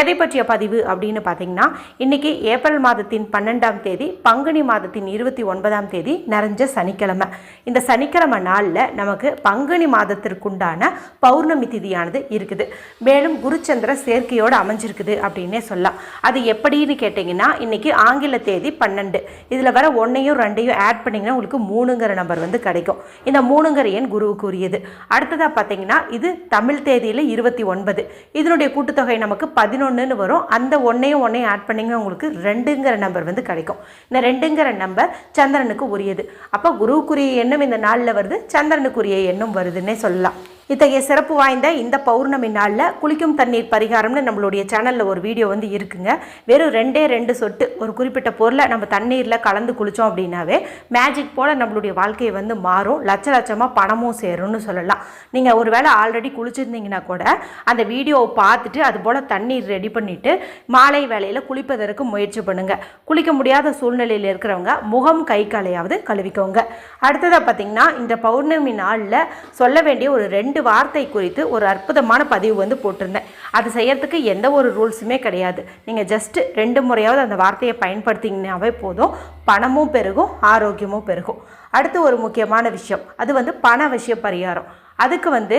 எதை பற்றிய பதிவு அப்படின்னு பார்த்தீங்கன்னா இன்றைக்கி ஏப்ரல் மாதத்தின் பன்னெண்டாம் தேதி பங்குனி மாதத்தின் இருபத்தி ஒன்பதாம் தேதி நிறைஞ்ச சனிக்கிழமை. இந்த சனிக்கிழமை நாளில் நமக்கு பங்குனி மாதத்திற்குண்டான பௌர்ணமி திதியானது இருக்குது. மேலும் குருச்சந்திர சேர்க்கையோடு அமைஞ்சிருக்குது அப்படின்னே சொல்லலாம். அது எப்படின்னு கேட்டிங்கன்னா இன்றைக்கி ஆங்கில தேதி பன்னெண்டு. இதில் வர ஒன்றையும் ரெண்டையும் ஆட் பண்ணிங்கன்னா உங்களுக்கு மூணுங்கிற நம்பர் வந்து கிடைக்கும். இந்த மூணுங்கிற எண் குருவுக்கு உரியது அடுத்ததாக பார்த்தீங்கன்னா இது தமிழ் தேதியில் இருபத்தி ஒன்பது. இதனுடைய கூட்டுத்தொகை நமக்கு பதினொன்றுன்னு வரும். அந்த ஒன்றையும் ஒன்றையும் ஆட் பண்ணிங்க உங்களுக்கு ரெண்டுங்கிற நம்பர் வந்து கிடைக்கும். இந்த ரெண்டுங்கிற நம்பர் சந்திரனுக்கு உரியது. அப்போ குருவுக்குரிய எண்ணம் இந்த நாளில் வருது சந்திரனுக்குரிய எண்ணம் வருதுன்னே சொல்லலாம். இத்தகைய சிறப்பு வாய்ந்த இந்த பௌர்ணமி நாளில் குளிக்கும் தண்ணீர் பரிகாரம்னு நம்மளுடைய சேனலில் ஒரு வீடியோ வந்து இருக்குங்க. வெறும் ரெண்டே ரெண்டு சொட்டு ஒரு குறிப்பிட்ட பொருளை நம்ம தண்ணீரில் கலந்து குளித்தோம் அப்படின்னாவே மேஜிக் போல் நம்மளுடைய வாழ்க்கையை வந்து மாறும். லட்ச லட்சமாக பணமும் சேரும்னு சொல்லலாம். நீங்கள் ஒரு வேளை ஆல்ரெடி குளிச்சிருந்தீங்கன்னா கூட அந்த வீடியோவை பார்த்துட்டு அது போல் தண்ணீர் ரெடி பண்ணிவிட்டு மாலை வேலையில் குளிப்பதற்கு முயற்சி பண்ணுங்கள் குளிக்க முடியாத சூழ்நிலையில் இருக்கிறவங்க முகம் கை காலையாவது கழுவிக்கோங்க. அடுத்ததாக பார்த்தீங்கன்னா இந்த பௌர்ணமி நாளில் சொல்ல வேண்டிய ஒரு ரெண்டு வார்த்தை குறித்து ஒரு அற்புதமான பதிவு வந்து போட்டிருந்தேன். அது செய்யறதுக்கு எந்த ஒரு ரூல்ஸுமே கிடையாது. நீங்கள் ஜஸ்ட்டு ரெண்டு முறையாவது அந்த வார்த்தையை பயன்படுத்திங்கனாவே போதும். பணமும் பெருகும் ஆரோக்கியமும் பெருகும். அடுத்து ஒரு முக்கியமான விஷயம். அது வந்து பண விஷய பரிகாரம். அதுக்கு வந்து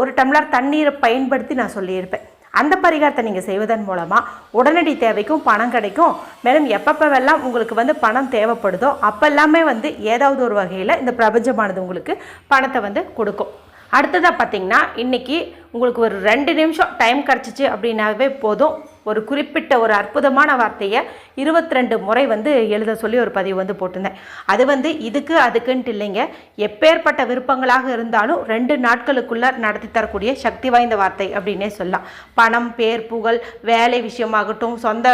ஒரு டம்ளர் தண்ணீரை பயன்படுத்தி நான் சொல்லியிருப்பேன். அந்த பரிகாரத்தை நீங்கள் செய்வதன் மூலமாக உடனடி தேவைக்கும் பணம் கிடைக்கும். மேலும் எப்பப்பெல்லாம் உங்களுக்கு வந்து பணம் தேவைப்படுதோ அப்பெல்லாமே வந்து ஏதாவது ஒரு வகையில் இந்த பிரபஞ்சமானது உங்களுக்கு பணத்தை வந்து கொடுக்கும். அடுத்ததாக பார்த்தீங்கன்னா இன்றைக்கி உங்களுக்கு ஒரு ரெண்டு நிமிஷம் டைம் கிடச்சிச்சு அப்படின்னாவே போதும். ஒரு குறிப்பிட்ட ஒரு அற்புதமான வார்த்தையை இருபத்தி ரெண்டு முறை வந்து எழுத சொல்லி ஒரு பதிவு வந்து போட்டிருந்தேன். அது வந்து இதுக்கு அதுக்குன்ட்டு இல்லைங்க. எப்பேற்பட்ட விருப்பங்களாக இருந்தாலும் ரெண்டு நாட்களுக்குள்ள நடத்தி தரக்கூடிய சக்தி வாய்ந்த வார்த்தை அப்படின்னே சொல்லலாம். பணம் பேர் புகழ் வேலை விஷயமாகட்டும் சொந்த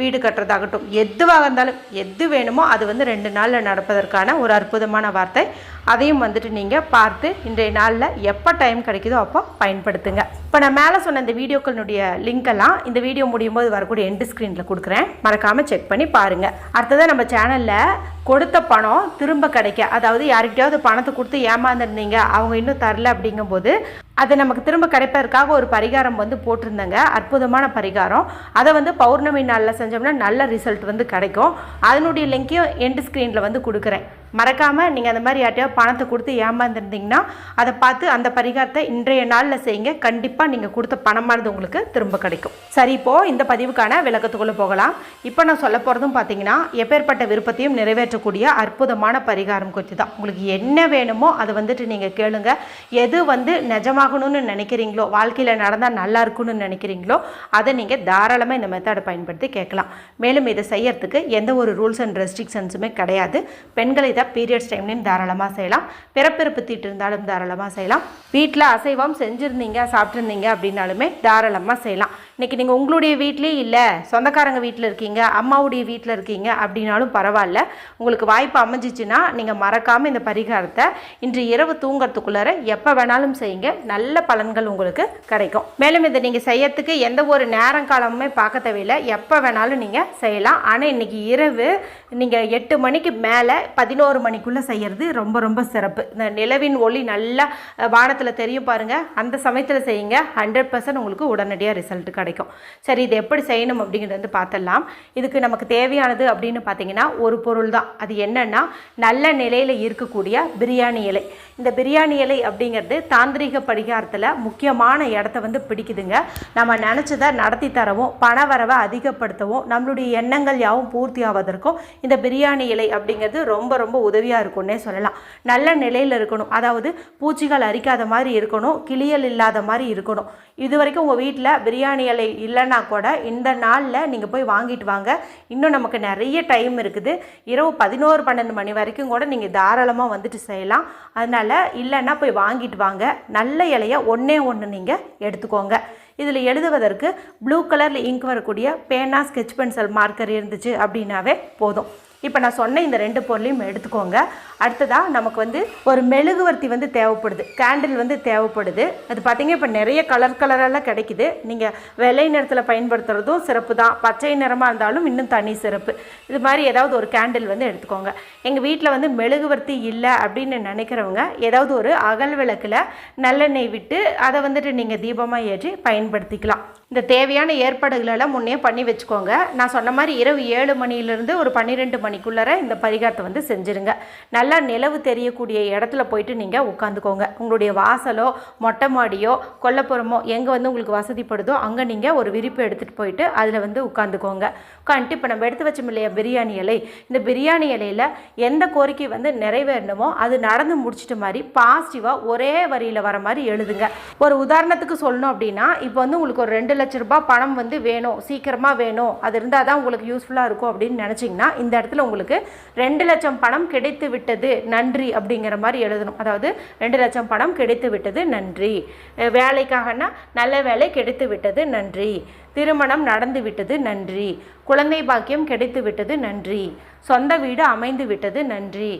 வீடு கட்டுறதாகட்டும் எதுவாக இருந்தாலும் எது வேணுமோ அது வந்து ரெண்டு நாளில் நடப்பதற்கான ஒரு அற்புதமான வார்த்தை. அதையும் வந்துட்டு நீங்கள் பார்த்து இன்றைய நாளில் எப்போ டைம் கிடைக்குதோ அப்போ பயன்படுத்துங்க. இப்போ நான் மேலே சொன்ன இந்த வீடியோக்களினுடைய லிங்க் எல்லாம் இந்த வீடியோ முடியும் போது வரக்கூடிய எண்டு ஸ்க்ரீனில் கொடுக்குறேன். மறக்காமல் செக் பண்ணி பாருங்கள் அடுத்ததாக நம்ம சேனலில் கொடுத்த பணம் திரும்ப கிடைக்க அதாவது யாருக்கிட்டையாவது பணத்தை கொடுத்து ஏமாந்துருந்தீங்க அவங்க இன்னும் தரல அப்படிங்கும்போது அது நமக்கு திரும்ப கிடைப்பதற்காக ஒரு பரிகாரம் வந்து போட்டிருந்தேங்க. அற்புதமான பரிகாரம். அதை வந்து பௌர்ணமி நாளில் செஞ்சோம்னா நல்ல ரிசல்ட் வந்து கிடைக்கும். அதனுடைய லிங்க்கையும் எண்டு ஸ்க்ரீனில் வந்து கொடுக்குறேன். மறக்காமல் நீங்கள் அந்த மாதிரி யார்ட்டையாவது பணத்தை கொடுத்து ஏமாந்துருந்தீங்கன்னா அதை பார்த்து அந்த பரிகாரத்தை இன்றைய நாளில் செய்யுங்க. கண்டிப்பாக நீங்கள் கொடுத்த பணமானது உங்களுக்கு திரும்ப கிடைக்கும். சரி இப்போது இந்த பதிவுக்கான விளக்கத்துக்குள்ளே போகலாம். இப்போ நான் சொல்ல போகிறதும் பார்த்தீங்கன்னா எப்பேற்பட்ட விருப்பத்தையும் நிறைவேற்றக்கூடிய அற்புதமான பரிகாரம் குறித்து தான் உங்களுக்கு என்ன வேணுமோ அதை வந்துட்டு நீங்கள் கேளுங்க. எது வந்து நிஜமாகணும்னு நினைக்கிறீங்களோ வாழ்க்கையில் நடந்தால் நல்லா இருக்கும்னு நினைக்கிறீங்களோ அதை நீங்கள் தாராளமாக இந்த மெத்தடை பயன்படுத்தி கேட்கலாம். மேலும் இதை செய்யறதுக்கு எந்த ஒரு ரூல்ஸ் அண்ட் ரெஸ்ட்ரிக்ஷன்ஸுமே கிடையாது. பெண்களை தான் பீரியட்ஸ் டைம்லையும் தாராளமாக செய்யலாம். பிறப்பிறப்பு தீட்டு இருந்தாலும் தாராளமாக செய்யலாம். வீட்டில் அசைவம் செஞ்சுருந்தீங்க சாப்பிட்ருந்தீங்க அப்படின்னாலுமே தாராளமாக செய்யலாம். இன்றைக்கி நீங்கள் உங்களுடைய வீட்லேயே இல்லை சொந்தக்காரங்க வீட்டில் இருக்கீங்க அம்மாவுடைய வீட்டில் இருக்கீங்க அப்படின்னாலும் பரவாயில்ல. உங்களுக்கு வாய்ப்பு அமைஞ்சிச்சுன்னா நீங்கள் மறக்காமல் இந்த பரிகாரத்தை இன்று இரவு தூங்கிறதுக்குள்ளார எப்போ வேணாலும் செய்யுங்க. நல்ல பலன்கள் உங்களுக்கு கிடைக்கும். மேலும் இதை நீங்கள் செய்யறதுக்கு எந்த ஒரு நேரம் காலமுமே பார்க்க தேவையில்லை. எப்போ வேணாலும் நீங்கள் செய்யலாம். ஆனால் இன்றைக்கி இரவு நீங்கள் எட்டு மணிக்கு மேலே பதினோரு மணிக்குள்ளே செய்கிறது ரொம்ப ரொம்ப சிறப்பு. இந்த நிலவின் ஒளி நல்லா வானத்தில் தெரியும் பாருங்கள் அந்த சமயத்தில் செய்யுங்க. ஹண்ட்ரட் பர்சன்ட் உங்களுக்கு உடனடியாக ரிசல்ட் கிடைக்கும். சரி இது எப்படி செய்யணும் அப்படிங்கிறது வந்து பார்த்துடலாம். இதுக்கு நமக்கு தேவையானது அப்படின்னு பார்த்தீங்கன்னா ஒரு பொருள் தான் அது என்னென்னா நல்ல நிலையில் இருக்கக்கூடிய பிரியாணி இலை. இந்த பிரியாணி இலை அப்படிங்கிறது தாந்திரிக பரிகாரத்தில் முக்கியமான இடத்த வந்து பிடிக்குதுங்க. நம்ம நினச்சதை நடத்தி தரவும் பண வரவை அதிகப்படுத்தவும் நம்மளுடைய எண்ணங்கள் யாவும் பூர்த்தி ஆவதற்கும் இந்த பிரியாணி இலை அப்படிங்கிறது ரொம்ப ரொம்ப உதவியாக இருக்கும்னே சொல்லலாம். நல்ல நிலையில் இருக்கணும். அதாவது பூச்சிகள் அரிக்காத மாதிரி இருக்கணும் கிளியல் இல்லாத மாதிரி இருக்கணும். இது வரைக்கும் உங்கள் வீட்டில் பிரியாணி இலை இல்லைன்னா கூட இந்த நாளில் நீங்கள் போய் வாங்கிட்டு வாங்க. இன்னும் நமக்கு நிறைய டைம் இருக்குது. இரவு பதினோரு பன்னெண்டு மணி வரைக்கும் கூட நீங்கள் தாராளமாக வந்துட்டு செய்யலாம். அதனால் இல்லைன்னா போய் வாங்கிட்டு வாங்க. நல்ல இலையை ஒன்றே ஒன்று நீங்கள் எடுத்துக்கோங்க. இதில் எழுதுவதற்கு ப்ளூ கலரில் இங்க் வரக்கூடிய பேனா ஸ்கெட்ச் பென்சில் மார்க்கர் இருந்துச்சு அப்படின்னாவே போதும். இப்போ நான் சொன்ன இந்த ரெண்டு பொருளையும் எடுத்துக்கோங்க. அடுத்ததாக நமக்கு வந்து ஒரு மெழுகுவர்த்தி வந்து தேவைப்படுது. கேண்டில் வந்து தேவைப்படுது. அது பார்த்திங்க இப்போ நிறைய கலர் கலரெல்லாம் கிடைக்குது. நீங்கள் வெள்ளை நிறத்தில் பயன்படுத்துகிறதும் சிறப்பு தான். பச்சை நிறமாக இருந்தாலும் இன்னும் தனி சிறப்பு. இது மாதிரி ஏதாவது ஒரு கேண்டில் வந்து எடுத்துக்கோங்க. எங்கள் வீட்டில் வந்து மெழுகுவர்த்தி இல்லை அப்படின்னு நினைக்கிறவங்க ஏதாவது ஒரு அகல் விளக்கில் நல்லெண்ணெய் விட்டு அதை வந்துட்டு நீங்கள் தீபமாக ஏற்றி பயன்படுத்திக்கலாம். இந்த தேவையான ஏற்பாடுகளெல்லாம் முன்னே பண்ணி வச்சுக்கோங்க. நான் சொன்ன மாதிரி இரவு ஏழு மணியிலேருந்து ஒரு பன்னிரெண்டு மணி மணிக்குள்ளே இந்த பரிகாரத்தை வந்து செஞ்சுருங்க. நல்லா நிலவு தெரியக்கூடிய இடத்துல போயிட்டு நீங்கள் உட்காந்துக்கோங்க. உங்களுடைய வாசலோ மொட்டை மாடியோ கொல்லப்புறமோ எங்கே வந்து உங்களுக்கு வசதிப்படுதோ அங்கே நீங்கள் ஒரு விரிப்பு எடுத்துகிட்டு போயிட்டு அதில் வந்து உட்காந்துக்கோங்க. உட்காந்துட்டு இப்போ நம்ம எடுத்து வச்சோம் இல்லையா பிரியாணி இலை. இந்த பிரியாணி இலையில் எந்த கோரிக்கை வந்து நிறைவேறணுமோ அது நடந்து முடிச்சிட்ட மாதிரி பாசிட்டிவாக ஒரே வரியில் வர மாதிரி எழுதுங்க. ஒரு உதாரணத்துக்கு சொல்லணும் அப்படின்னா இப்போ வந்து உங்களுக்கு ஒரு ரெண்டு லட்ச ரூபாய் பணம் வந்து வேணும் சீக்கிரமாக வேணும் அது இருந்தால் தான் உங்களுக்கு யூஸ்ஃபுல்லாக இருக்கும் அப்படின்னு நினச்சிங்கன்னா இந்த இடத்துல உங்களுக்கு ரெண்டு லட்சம் பணம் கிடைத்து விட்டது நன்றி அப்படிங்கிற மாதிரி எழுதணும். அதாவது ரெண்டு லட்சம் பணம் கிடைத்து விட்டது நன்றி. வேலைக்காகனா நல்ல வேலை கிடைத்து விட்டது நன்றி. திருமணம் நடந்து விட்டது நன்றி. குழந்தை பாக்கியம் கிடைத்து விட்டது நன்றி. சொந்த வீடு அமைந்து விட்டது நன்றி.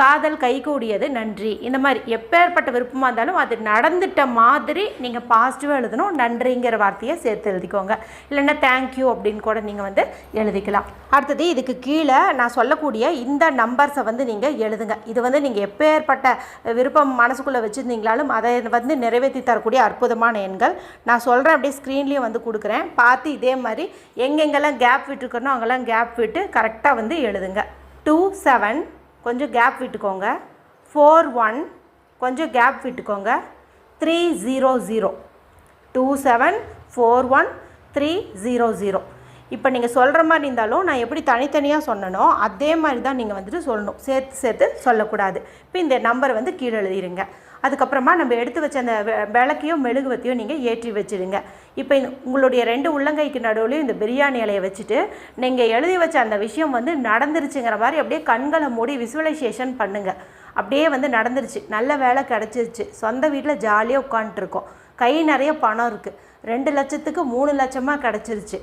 காதல் கைகூடியது நன்றி. இந்த மாதிரி எப்பேற்பட்ட விருப்பமாக இருந்தாலும் அது நடந்துட்ட மாதிரி நீங்கள் பாசிட்டிவாக எழுதணும் நன்றிங்கிற வார்த்தையை சேர்த்து எழுதிக்கோங்க. இல்லைன்னா தேங்க்யூ அப்படின்னு கூட நீங்கள் வந்து எழுதிக்கலாம். அடுத்தது இதுக்கு கீழே நான் சொல்லக்கூடிய இந்த நம்பர்ஸை வந்து நீங்கள் எழுதுங்க. இது வந்து நீங்கள் எப்பேற்பட்ட விருப்பம் மனசுக்குள்ளே வச்சுருந்தீங்களாலும் அதை வந்து நிறைவேற்றி தரக்கூடிய அற்புதமான எண்கள். நான் சொல்கிறேன் அப்படியே ஸ்க்ரீன்லேயும் வந்து கொடுக்குறேன். பார்த்து இதே மாதிரி எங்கெங்கெல்லாம் கேப் விட்டுருக்கணும் அங்கெல்லாம் கேப் விட்டு கரெக்டாக வந்து எழுதுங்க. டூ செவன் கொஞ்சம் கேப் விட்டுக்கோங்க. ஃபோர் ஒன் கொஞ்சம் கேப் விட்டுக்கோங்க. Three zero zero two seven four one three zero zero இப்போ நீங்கள் சொல்கிற மாதிரி இருந்தாலும் நான் எப்படி தனித்தனியாக சொன்னனோ அதே மாதிரி தான் நீங்கள் வந்துட்டு சொல்லணும். சேர்த்து சேர்த்து சொல்லக்கூடாது. இப்போ இந்த நம்பர் வந்து கீழே எழுதிருங்க. அதுக்கப்புறமா நம்ம எடுத்து வச்ச அந்த விளக்கையும் மெழுகுவத்தையும் நீங்கள் ஏற்றி வச்சிடுங்க. இப்போ உங்களுடைய ரெண்டு உள்ளங்கைக்கு நடுவுலையும் இந்த பிரியாணி இலையை வச்சுட்டு நீங்கள் எழுதி வச்ச அந்த விஷயம் வந்து நடந்துருச்சுங்கிற மாதிரி அப்படியே கண்களை மூடி விசுவலைசேஷன் பண்ணுங்கள் அப்படியே வந்து நடந்துருச்சு. நல்ல வேலை கிடச்சிருச்சு. சொந்த வீட்டில் ஜாலியாக உட்காந்துட்ருக்கோம் கை நிறைய பணம் இருக்குது ரெண்டு லட்சத்துக்கு மூணு லட்சமாக கிடச்சிருச்சு.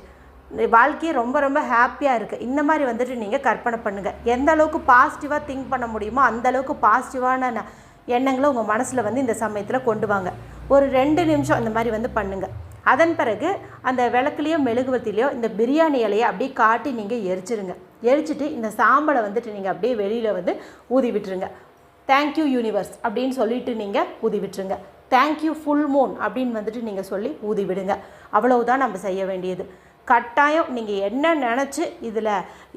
இந்த வாழ்க்கையே ரொம்ப ரொம்ப ஹாப்பியாக இருக்குது இந்த மாதிரி வந்துட்டு நீங்கள் கற்பனை பண்ணுங்கள் எந்த அளவுக்கு பாசிட்டிவாக திங்க் பண்ண முடியுமோ அந்த அளவுக்கு பாசிட்டிவான எண்ணங்களை உங்கள் மனசில் வந்து இந்த சமயத்தில் கொண்டு வாங்க. ஒரு ரெண்டு நிமிஷம் இந்த மாதிரி வந்து பண்ணுங்கள் அதன் பிறகு அந்த விளக்குலேயோ மெழுகுவத்திலையோ இந்த பிரியாணி இலையை அப்படியே காட்டி நீங்கள் எரிச்சிருங்க. எரிச்சிட்டு இந்த சாம்பலை வந்துட்டு நீங்கள் அப்படியே வெளியில் வந்து ஊதி விட்டுருங்க. தேங்க்யூ யூனிவர்ஸ் அப்படின்னு சொல்லிட்டு நீங்கள் ஊதி விட்டுருங்க. தேங்க்யூ ஃபுல் மூன் அப்படின்னு வந்துட்டு நீங்கள் சொல்லி ஊதி விடுங்க. அவ்வளவுதான் நம்ம செய்ய வேண்டியது. கட்டாயம் நீங்கள் என்ன நினச்சி இதில்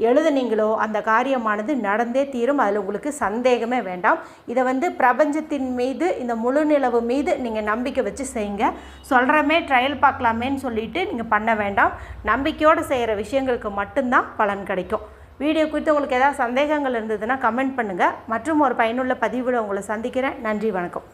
எழுதுனீங்களோ அந்த காரியமானது நடந்தே தீரும். அதில் உங்களுக்கு சந்தேகமே வேண்டாம். இதை வந்து பிரபஞ்சத்தின் மீது இந்த முழு நிலவு மீது நீங்கள் நம்பிக்கை வச்சு செய்யுங்க. சொல்கிறமே ட்ரையல் பார்க்கலாமேன்னு சொல்லிவிட்டு நீங்கள் பண்ண வேண்டாம். நம்பிக்கையோடு செய்கிற விஷயங்களுக்கு மட்டும்தான் பலன் கிடைக்கும். வீடியோ குறித்து உங்களுக்கு ஏதாவது சந்தேகங்கள் இருந்ததுன்னா கமெண்ட் பண்ணுங்கள் மற்றும் ஒரு பயனுள்ள பதிவில் உங்களை சந்திக்கிறேன். நன்றி வணக்கம்.